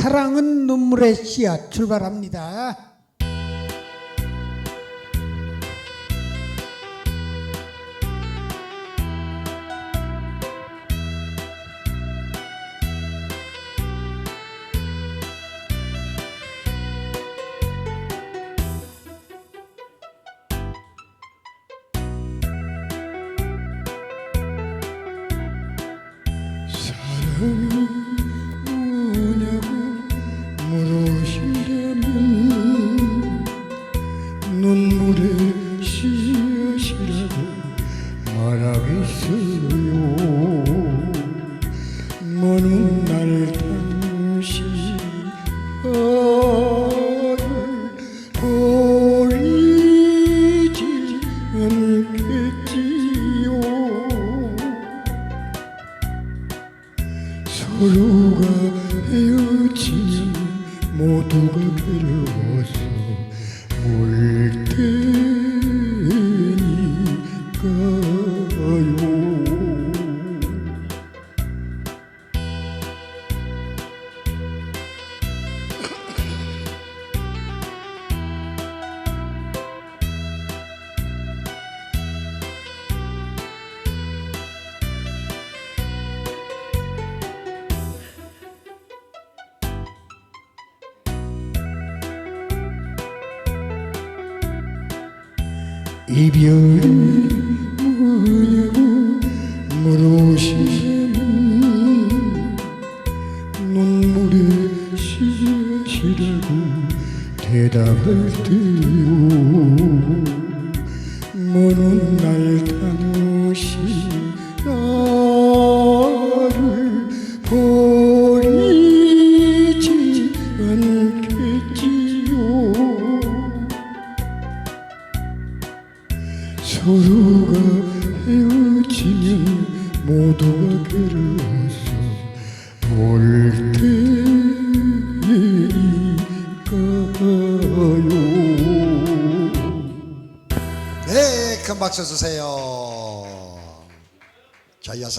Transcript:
사랑은 눈물의 씨앗 출발합니다. 사 물으시려면 눈물의 씨앗이라고 말하겠어요. 먼날 당시 나를 버리지 않겠지요. 서로가 헤어지면 모두가 괴로워서 이별이 뭐냐고 물으시면 눈물의 씨앗이라고 대답할 때요 먼날 당시 나를 버리 서로가 헤어지면 모두가 괴로워서 올 테니까요 네, 큰 박수 주세요. 자, 이어서